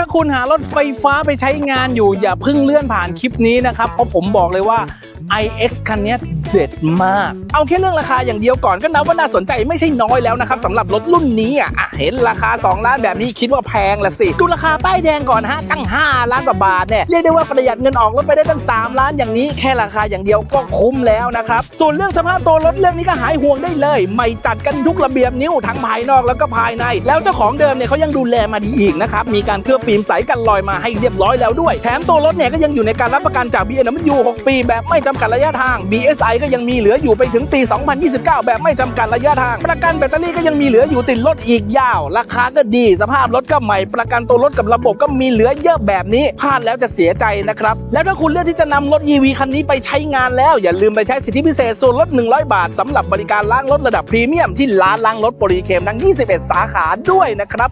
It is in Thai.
ถ้าคุณหารถไฟฟ้าไปใช้งานอยู่อย่าเพิ่งเลื่อนผ่านคลิปนี้นะครับ เพราะผมบอกเลยว่า iX คันนี้เด็ดมาก เอาแค่เรื่องราคาอย่างเดียวก่อนก็นับว่าน่าสนใจไม่ใช่น้อยแล้วนะครับสำหรับรถรุ่นนี้อะเห็นราคา 2 ล้านแบบนี้คิดว่าแพงละสิ ดูราคาป้ายแดงก่อนฮะตั้ง 5 ล้านกว่าบาทเนี่ยเรียกได้ว่าประหยัดเงินออกรถไปได้ตั้ง 3 ล้านอย่างนี้แค่ราคาอย่างเดียวก็คุ้มแล้วนะครับส่วนเรื่องสภาพตัวรถเรื่องนี้ก็หายห่วงได้เลย ไม่จัดกันทุกระเบียบนิ้วทั้งภายนอกแล้วก็ภายใน แล้วเจ้าของเดิมเนี่ยเขายังดูแลมาดีอีกนะครับมีการเคลือบฟิล์มใสกันรอยมาให้เรียบร้อยแล้วด้วยแถมตัวรถเนี่ยก็ยังอยู่ในการรับประกันจาก BMW 6 ปีแบบไม่จำกัดระยะทาง BSI ก็ยังมีเหลืออยู่ไปถึงปี 2029 แบบไม่จำกัดระยะทาง ประกันแบตเตอรี่ก็ยังมีเหลืออยู่ติดรถอีกยาว ราคาก็ดี สภาพรถก็ใหม่ ประกันตัวรถกับระบบก็มีเหลือเยอะแบบนี้พลาดแล้วจะเสียใจนะครับ แล้วถ้าคุณเลือกที่จะนำรถ EV คันนี้ไปใช้งานแล้ว อย่าลืมไปใช้สิทธิพิเศษส่วนลด 100 บาทสำหรับบริการล้างรถระดับพรีเมียมที่ร้านล้างรถโปรีเคมทั้ง 21 สาขาด้วยนะครับ